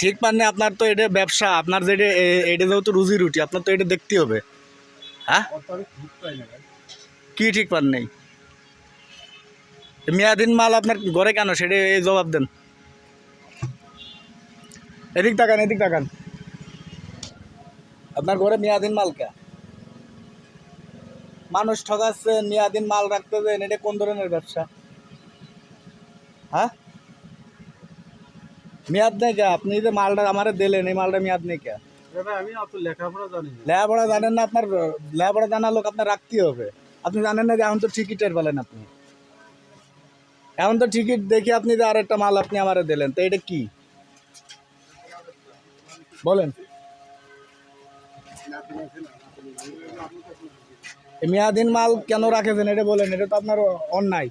ঠিক পাননি আপনার তো এটা ব্যবসা আপনার যেটা এটা যেহেতু রুজি রুটি আপনার তো এটা দেখতে হবে। হ্যাঁ? কি ঠিক পান নেই? মেয়াদিন মাল আপনার ঘরে কেন? সেটা এই জবাব দেন। এদিক তাকান এদিক তাকান। আপনার ঘরে মেয়াদিন মাল কে? মানুষ ঠকাচ্ছেন মেয়াদিন মাল রাখতেছেন এটা কোন ধরনের ব্যবসা? হ্যাঁ? মেয়াদ নেই কে? আপনি যে মালটা আমার দিলেন এই মালটা মেয়াদ নেই কে? আমি লেখাপড়া জানি লেখাপড়া জানেন না আপনার লেখাপড়া জানা লোক আপনার রাখতেই হবে। আপনি জানেন না যে এখন তো টিকিটের বলেন আপনি। এখন তো টিকিট দেখে আপনি যে আরেকটা মাল আপনি আমারে দিলেন তো এটা কি? বলেন। মেয়াদিন মাল কেন রাখেছেন এটা বলেন এটা তো আপনার অন্যায়।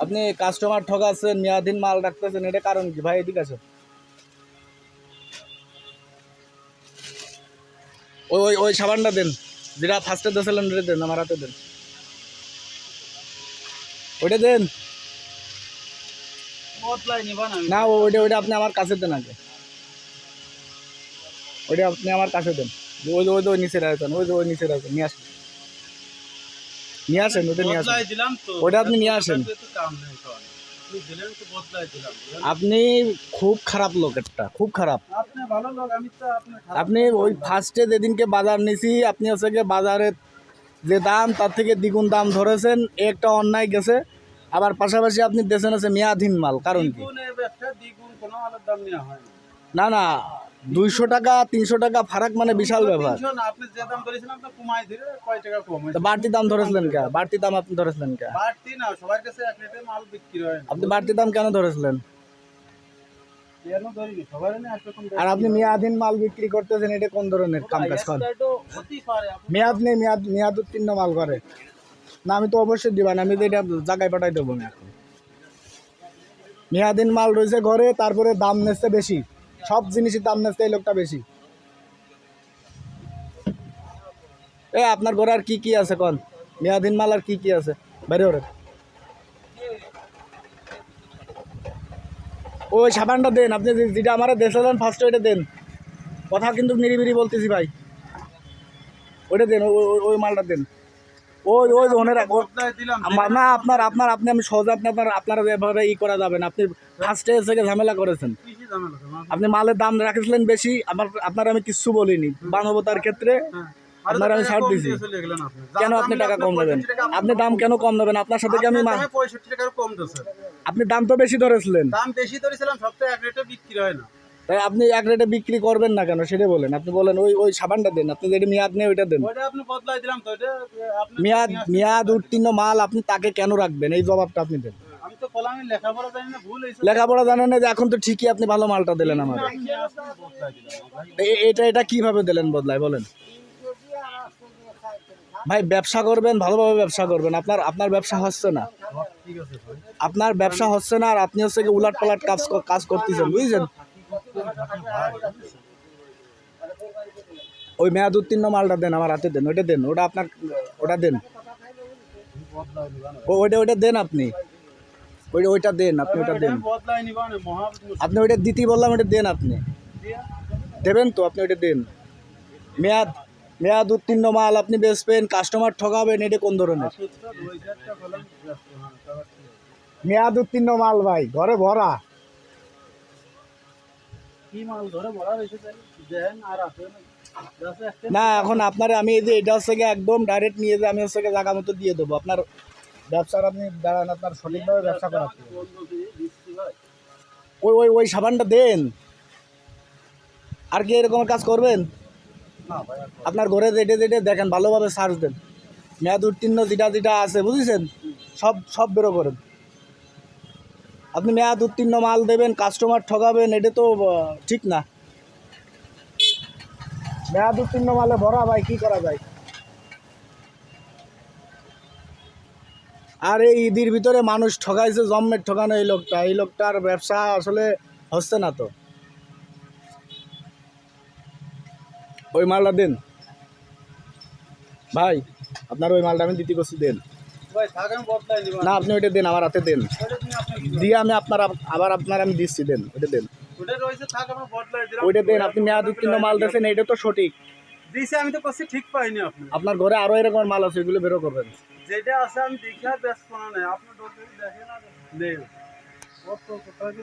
আপনি কাস্টমার ঠকাচ্ছেন মেয়াদিন মাল রাখতেছেন এটা কারণ কি? ভাই এদিকে আছে ওই ওই ওই সাবানটা দেন। যেটা ফার্স্টে দিয়েছিলেন ওটা দেন আমার হাতে দেন। ওইটা দেন। না। ওইটা ওইটা আপনি আমার কাছে দেন আগে। ওইটা আপনি আমার কাছে দেন। ওই যে- ওই যে ওই নিচে রাখছেন ওই যে ওই নিচে রাখছেন নিয়ে আসেন। নিয়ে আসেন ওটা নিয়ে আসেন। ওটা আপনি নিয়ে আসেন। আপনি খুব খারাপ লোক একটা খুব খারাপ। আপনি ওই ফার্স্টে যেদিনকে বাজার নিছি আপনি হচ্ছে গিয়ে বাজারে যে দাম তার থেকে দ্বিগুণ দাম ধরেছেন একটা অন্যায় গেছে। আবার পাশাপাশি আপনি দেশেন আছে মেয়াধীন মাল কারণ কি? না না দুইশো টাকা তিনশো টাকা ফারাক মানে বিশাল ব্যাপার। বাড়তি দাম ধরেছিলেন কে? বাড়তি দাম আপনি ধরেছিলেন কে? বাড়তি না সবার কাছে এক রেটে মাল বিক্রি হয়। আপনি বাড়তি দাম কেন ধরেছিলেন? আর আপনি মেয়াধীন মাল বিক্রি করতেছেন এটা কোন ধরনের কাম কাজ করেন? মেয়াদ নেই মেয়াদ মেয়াদ উত্তীর্ণ মাল করে। না আমি তো অবশ্যই দিবা না আমি তো এটা জায়গায় পাঠাই দেবো না এখন। মেয়াদিন মাল রয়েছে ঘরে তারপরে দাম নেচ্ছে বেশি। সব জিনিসের দাম নেচ্ছে এই লোকটা বেশি। এ, আপনার ঘরে আর কি কি আছে কন? মেয়াদিন মাল আর কি কি আছে? বাইরে ওরে ওই সাবানটা দেন, আপনি যেটা আমার দেখালেন ফার্স্ট ওইটা দেন। কথা কিন্তু নিরিবিরি বলতেছি ভাই। ওইটা দেন ওই- ওই মালটা দেন। ওই ওই বদলাই দিলাম না আপনার আপনার আপনি আমি সহজে আপনি আপনার আপনার এভাবে ই করা যাবে না আপনি ফার্স্টে থেকে ঝামেলা করেছেন আপনি মালের দাম রাখেছিলেন বেশি আমার আপনার আমি কিচ্ছু বলিনি মানবতার ক্ষেত্রে হ্যাঁ। আপনার আমি ছাড় কম দিছি। দিয়ে চলে গেলেন আপনি। কেন আপনি দাম টাকা কম নেবেন আপনি দাম কেন কম নেবেন আপনার সাথে কি আমি আপনার মা- দামে 65 টাকার কম দিয়েছে। আপনি দাম তো বেশি ধরেছিলেন দাম বেশি ধরেছিলাম সপ্তাহে এক রেটে বিক্রি হয় না তাই আপনি এক রেটে বিক্রি করবেন না কেন? সেটা বলেন। আপনি বলেন ওই ওই সাবানটা দেন। আপনি যেটা মেয়াদ নেই ওইটা দেন। মেয়াদ মেয়াদ উত্তীর্ণ মাল আপনি তাকে কেন রাখবেন? এই জবাবটা আপনি দেন। আমি লেখাপড়া জানেন না যে এখন তো ঠিকই আপনি ভালো মালটা দিলেন আমার। এটা এটা কীভাবে দিলেন বদলায় বলেন? ভাই ব্যবসা করবেন ভালোভাবে ব্যবসা করবেন। আপনার আপনার ব্যবসা হচ্ছে না। আপনার ব্যবসা হচ্ছে না আর আপনি হচ্ছে কি উলাট পালাট কাজ কাজ করতেছেন বুঝছেন? ওই মেয়াদ উত্তীর্ণ মালটা দেন আমার হাতে দেন, ওইটা দেন, ওটা আপনার, ওটা দেন। ও, ওইটা ওইটা দেন আপনি। ওইটা ওইটা দেন, আপনি ওইটা দেন। আপনি ওইটা দিতেই বললাম, ওইটা দেন আপনি। দেবেন তো, আপনি ওইটা দেন। মেয়াদ মেয়াদ উত্তীর্ণ মাল আপনি বেচবেন কাস্টমার ঠকাবেন, এটা কোন ধরনের। মেয়াদ উত্তীর্ণ মাল ভাই, ঘরে ভরা কি মাল ধরে বলা রয়েছে তাই? দেন আর আছে না। এখন আপনার আমি এই যে এটা হচ্ছে একদম ডাইরেক্ট নিয়ে যে আমি হচ্ছে জায়গা মতো দিয়ে দেবো। আপনার ব্যবসার আপনি দাঁড়ান আপনার সঠিকভাবে ব্যবসা ভাই। ওই ওই ওই সাবানটা দেন। আর কি এরকম কাজ করবেন? আপনার ঘরে যেটে যেটে দেখেন ভালোভাবে সার্চ দেন। মেয়াদ উত্তীর্ণ যেটা যেটা আছে বুঝেছেন? সব সব বেরো করেন। আপনি মেয়াদ উত্তীর্ণ মাল দেবেন কাস্টমার ঠকাবেন এটা তো ঠিক না। মেয়াদ উত্তীর্ণ মালে ভরা ভাই, কি করা যায়? আর, এই ঈদের ভিতরে মানুষ ঠকাইছে জম্মের ঠকানো এই লোকটা, এই লোকটার ব্যবসা আসলে হচ্ছে না তো। ওই মালটা দেন। ভাই, আপনার ওই মালটা আমি দিতে করছি দেন। না আপনি ওইটা দেন আমার হাতে দেন। দিয়ে আমি আপনার আবার আপনার আমি দিচ্ছি দেন ওইটা দেন। ওইটা দেন আপনি মেয়াদ উত্তীর্ণ মাল দিয়েছেন এটা তো সঠিক। দিছে আমি তো করছি ঠিক পাইনি আপনি। আপনার ঘরে আরও এরকম মাল আছে এগুলো বেরো করবেন। যেটা আছে আমি দেখি আর ব্যস্ত না নাই। আপনার নেই